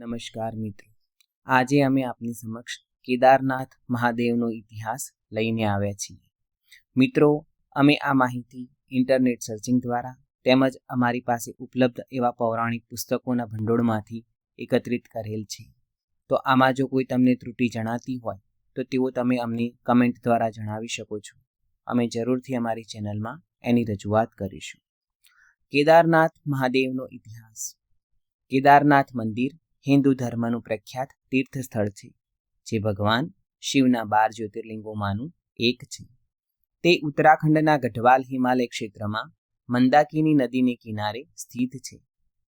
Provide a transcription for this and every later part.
નમસ્કાર મિત્રો. આજે અમે આપની સમક્ષ કેદારનાથ મહાદેવનો ઇતિહાસ લઈને આવ્યા છીએ. મિત્રો, અમે આ માહિતી ઇન્ટરનેટ સર્ચિંગ દ્વારા તેમજ અમારી પાસે ઉપલબ્ધ એવા પૌરાણિક પુસ્તકોના ભંડોળમાંથી એકત્રિત કરેલ છે. તો આમાં જો કોઈ તમને ત્રુટિ જણાતી હોય, તો તેઓ તમે અમને કમેન્ટ દ્વારા જણાવી શકો છો. અમે જરૂરથી અમારી ચેનલમાં એની રજૂઆત કરીશું. કેદારનાથ મહાદેવનો ઇતિહાસ. કેદારનાથ મંદિર હિન્દુ ધર્મનું પ્રખ્યાત તીર્થ સ્થળ છે, જે ભગવાન શિવના બાર જ્યોતિર્લિંગોમાંનું એક છે. તે ઉત્તરાખંડના ગઢવાલ હિમાલય ક્ષેત્રમાં મંદાકિની નદીને કિનારે સ્થિત છે.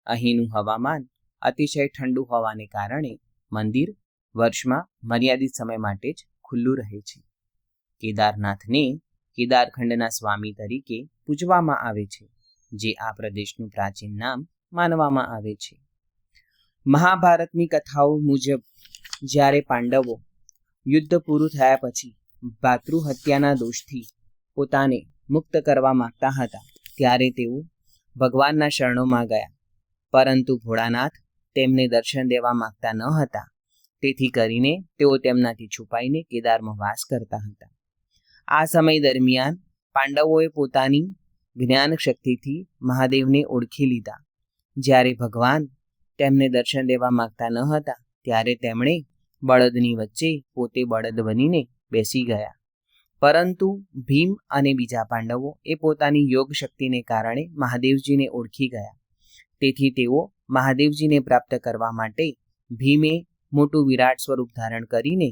અહીંનું હવામાન અતિશય ઠંડુ હોવાને કારણે મંદિર વર્ષમાં મર્યાદિત સમય માટે જ ખુલ્લું રહે છે. કેદારનાથને કેદારખંડના સ્વામી તરીકે પૂજવામાં આવે છે, જે આ પ્રદેશનું પ્રાચીન નામ માનવામાં આવે છે. મહાભારતની કથાઓ મુજબ જ્યારે પાંડવો યુદ્ધ પૂરું થયા પછી ભાતૃહત્યાના દોષથી પોતાને મુક્ત કરવા માંગતા હતા, ત્યારે તેઓ ભગવાનના શરણોમાં ગયા. પરંતુ ભોળાનાથ તેમને દર્શન દેવા માંગતા ન હતા. તેથી કરીને તેઓ તેમનાથી છુપાઈને કેદારમાં વાસ કરતા હતા. આ સમય દરમિયાન પાંડવોએ પોતાની જ્ઞાન શક્તિથી મહાદેવને ઓળખી લીધા. જ્યારે ભગવાન તેમને દર્શન દેવા માંગતા ન હતા, ત્યારે તેમણે બળદની વચ્ચે પોતે બળદ બનીને બેસી ગયા. પરંતુ ભીમ અને બીજા પાંડવો એ પોતાની યોગ શક્તિને કારણે મહાદેવજીને ઓળખી ગયા. તેથી તેઓ મહાદેવજીને પ્રાપ્ત કરવા માટે ભીમે મોટું વિરાટ સ્વરૂપ ધારણ કરીને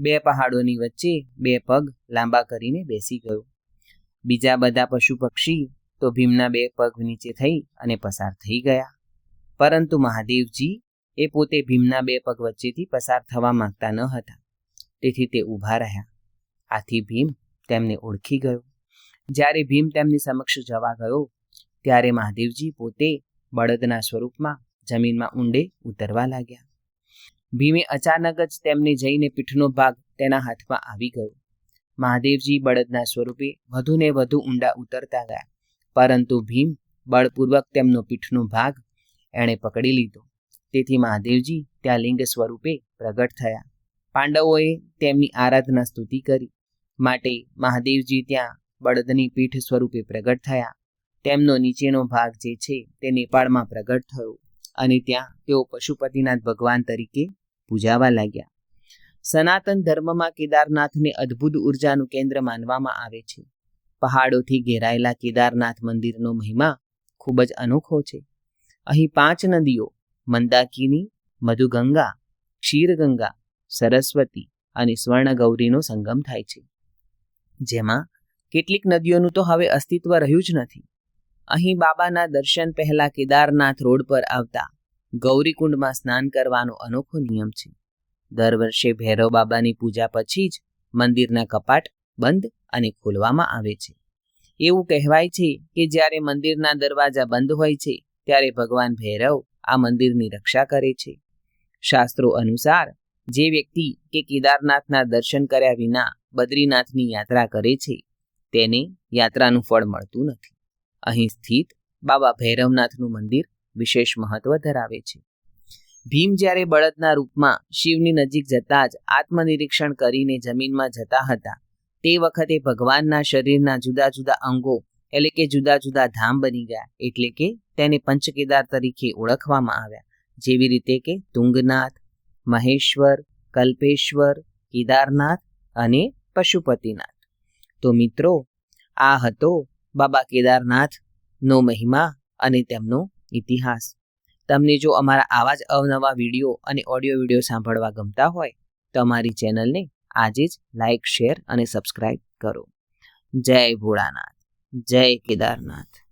બે પહાડોની વચ્ચે બે પગ લાંબા કરીને બેસી ગયો. બીજા બધા પશુ પક્ષી તો ભીમના બે પગ નીચે થઈ અને પસાર થઈ ગયા. પરંતુ મહાદેવજી એ પોતે ભીમના બે પગ વચ્ચેથી પસાર થવા માંગતા ન હતા. તેથી તે ઊભા રહ્યા. આથી ભીમ તેમને ઓળખી ગયો. જ્યારે ભીમ તેમની સમક્ષ જવા ગયો, ત્યારે મહાદેવજી પોતે બળદના સ્વરૂપમાં જમીનમાં ઊંડે ઉતરવા લાગ્યા. ભીમે અચાનક જ તેમને જઈને પીઠનો ભાગ તેના હાથમાં આવી ગયો. મહાદેવજી બળદના સ્વરૂપે વધુને વધુ ઊંડા ઉતરતા ગયા. પરંતુ ભીમ બળપૂર્વક તેમનો પીઠનો ભાગ એણે પકડી લીધો. તેથી મહાદેવજી ત્યાં લિંગ સ્વરૂપે પ્રગટ થયા. પાંડવોએ તેમની આરાધના સ્તુતિ કરી. માટે મહાદેવજી ત્યાં બળદની પીઠ સ્વરૂપે પ્રગટ થયા. તેમનો નીચેનો ભાગ જે છે તે નેપાળમાં પ્રગટ થયો અને ત્યાં તેઓ પશુપતિનાથ ભગવાન તરીકે પૂજાવા લાગ્યા. સનાતન ધર્મમાં કેદારનાથને અદ્ભુત ઉર્જાનું કેન્દ્ર માનવામાં આવે છે. પહાડોથી ઘેરાયેલા કેદારનાથ મંદિરનો મહિમા ખૂબ જ અનોખો છે. અહીં પાંચ નદીઓ, મંદાકિની, મધુગંગા, ક્ષીરગંગા, સરસ્વતી અને સ્વર્ણગૌરીનો સંગમ થાય છે. જેમાં કેટલીક નદીઓનું તો હવે અસ્તિત્વ રહ્યું જ નથી. અહીં બાબાના દર્શન પહેલા કેદારનાથ રોડ પર આવતા ગૌરીકુંડમાં સ્નાન કરવાનો અનોખો નિયમ છે. દર વર્ષે ભૈરવ બાબાની પૂજા પછી જ મંદિરના કપાટ બંધ અને ખોલવામાં આવે છે. એવું કહેવાય છે કે જ્યારે મંદિરના દરવાજા બંધ હોય છે ત્યારે ભગવાન ભૈરવ આ મંદિરની રક્ષા કરે છે. શાસ્ત્રો અનુસાર જે વ્યક્તિ કે કેદારનાથના દર્શન કર્યા વિના બદ્રીનાથની યાત્રા કરે છે, તેને યાત્રાનું ફળ મળતું નથી. અહીં સ્થિત બાબા ભૈરવનાથનું મંદિર વિશેષ મહત્વ ધરાવે છે. ભીમ જ્યારે બળદના રૂપમાં શિવની નજીક જતા જ આત્મનિરીક્ષણ કરીને જમીનમાં જતા હતા, તે વખતે ભગવાનના શરીરના જુદા જુદા અંગો એટલે કે જુદા જુદા ધામ બની ગયા. એટલે કે તેને પંચકેદાર તરીકે ઓળખવામાં આવ્યા. જેવી રીતે કે તુંગનાથ, મહેશ્વર, કલ્પેશ્વર, કેદારનાથ અને પશુપતિનાથ. તો મિત્રો, આ હતો બાબા કેદારનાથનો મહિમા અને તેમનો ઇતિહાસ. તમને જો અમારા આવા જ અવનવા વીડિયો અને ઓડિયો વીડિયો સાંભળવા ગમતા હોય, તો અમારી ચેનલને આજે જ લાઇક શેર અને સબસ્ક્રાઇબ કરો. જય ભોળાનાથ. જય કેદારનાથ.